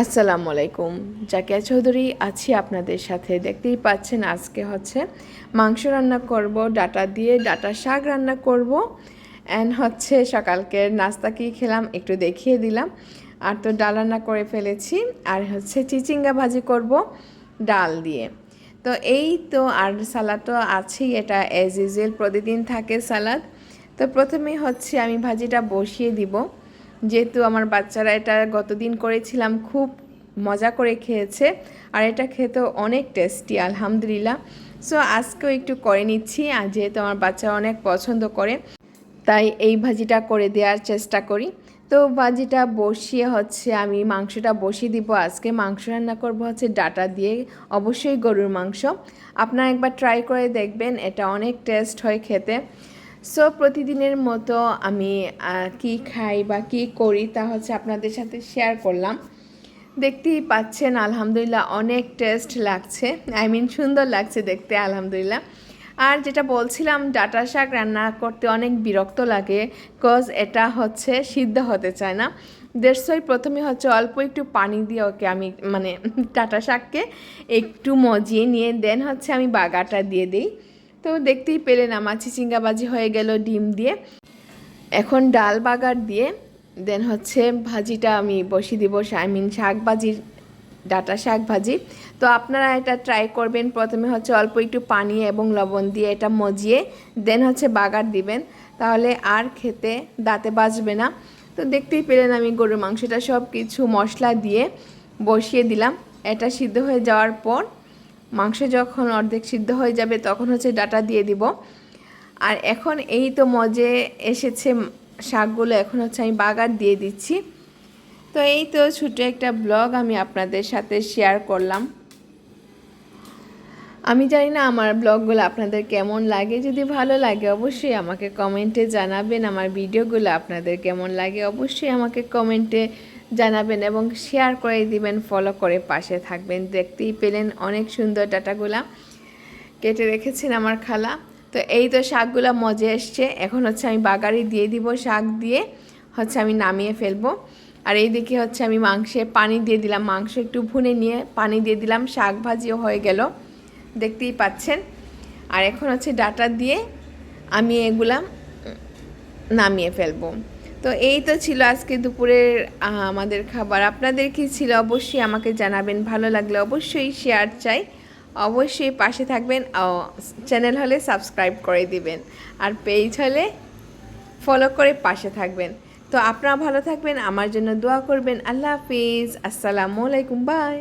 আসসালামু আলাইকুম। জাকিয়া চৌধুরী, আছি আপনাদের সাথে। দেখতেই পাচ্ছেন আজকে হচ্ছে মাংস রান্না করব, ডাটা দিয়ে ডাটা শাক রান্না করব অ্যান্ড হচ্ছে সকালকের নাস্তা কি খেলাম একটু দেখিয়ে দিলাম। আর তো ডাল রান্না করে ফেলেছি, আর হচ্ছে চিচিঙ্গা ভাজি করব ডাল দিয়ে। তো এই তো আর সালাদ তো আছেই, এটা অ্যাজ ইউজুয়াল প্রতিদিন থাকে সালাদ। তো প্রথমে হচ্ছে আমি ভাজিটা বসিয়ে দিব। যেহেতু আমার বাচ্চারা এটা গতদিন করেছিলাম, খুব মজা করে খেয়েছে আর এটা খেতেও অনেক টেস্টি আলহামদুলিল্লাহ। সো আজকেও একটু করে নিচ্ছি, আর যেহেতু আমার বাচ্চারা অনেক পছন্দ করে, তাই এই ভাজিটা করে দেওয়ার চেষ্টা করি। তো, ভাজিটা বসিয়ে হচ্ছে আমি মাংসটা বসিয়ে দিব। আজকে মাংস রান্না করব হচ্ছে ডাটা দিয়ে, অবশ্যই গরুর মাংস। আপনারা একবার ট্রাই করে দেখবেন, এটা অনেক টেস্ট হয় খেতে। সো প্রতিদিনের মতো আমি কি খাই বা কি করি তা হচ্ছে আপনাদের সাথে শেয়ার করলাম। দেখতেই পাচ্ছেন, আলহামদুলিল্লাহ অনেক টেস্ট লাগছে। আই মিন সুন্দর লাগছে দেখতে, আলহামদুলিল্লাহ। আর যেটা বলছিলাম, ডাটা শাক রান্না করতে অনেক বিরক্ত লাগে কজ এটা হচ্ছে সিদ্ধ হতে চায় না। দেড়শোই প্রথমে হচ্ছে অল্প একটু পানি দিয়ে ওকে আমি মানে ডাটা শাককে একটু মজিয়ে নিয়ে দেন হচ্ছে আমি বাগাটা দিয়ে দিই। তো দেখতেই পেলেন আমার চিচিঙ্গাবাজি হয়ে গেল ডিম দিয়ে। এখন ডাল বাগার দিয়ে দেন হচ্ছে ভাজিটা আমি বসিয়ে দিব আই মিন শাক ভাজির ডাটা শাক ভাজি তো আপনারা এটা ট্রাই করবেন, প্রথমে হচ্ছে অল্প একটু পানি এবং লবণ দিয়ে এটা মজিয়ে দেন হচ্ছে বাগার দিবেন। তাহলে আর খেতে দাঁতে বাজবে না। তো দেখতেই পেলেন আমি গরুর মাংসটা সব কিছু মশলা দিয়ে বসিয়ে দিলাম। এটা সিদ্ধ হয়ে যাওয়ার পর মাংস যখন অর্ধেক সিদ্ধ হয়ে যাবে, তখন হচ্ছে ডাটা দিয়ে দিব। আর এখন এই তো মজে এসেছে শাকগুলো, এখন হচ্ছে আমি বাগার দিয়ে দিচ্ছি। তো এই তো ছোটো একটা ব্লগ আমি আপনাদের সাথে শেয়ার করলাম। আমি জানি না আমার ব্লগগুলো আপনাদের কেমন লাগে। যদি ভালো লাগে অবশ্যই আমাকে কমেন্টে জানাবেন। আমার ভিডিওগুলো আপনাদের কেমন লাগে অবশ্যই আমাকে কমেন্টে জানাবেন এবং শেয়ার করে দিবেন ফলো করে পাশে থাকবেন। দেখতেই পেলেন অনেক সুন্দর ডাটাগুলা কেটে রেখেছেন আমার খালা। তো এই তো শাকগুলো মজে এসছে। এখন হচ্ছে আমি বাগারি দিয়ে দিব শাক দিয়ে, হচ্ছে আমি নামিয়ে ফেলব। আর এই দিকে হচ্ছে আমি মাংসে পানি দিয়ে দিলাম। মাংস একটু ভুনে নিয়ে পানি দিয়ে দিলাম। শাক ভাজিও হয়ে গেল। দেখতেই পাচ্ছেন। আর এখন হচ্ছে ডাটা দিয়ে আমি এগুলা নামিয়ে ফেলব। তো এই তো ছিল আজকে দুপুরের আমাদের খাবার। আপনাদের কি ছিল? অবশ্যই আমাকে জানাবেন। ভালো লাগলে অবশ্যই শেয়ার চাই। অবশ্যই পাশে থাকবেন। চ্যানেল হলে সাবস্ক্রাইব করে দিবেন। আর পেজ হলে ফলো করে পাশে থাকবেন। তো আপনারা ভালো থাকবেন, আমার জন্য দোয়া করবেন। আল্লাহ হাফিজ। আসসালামু আলাইকুম। বাই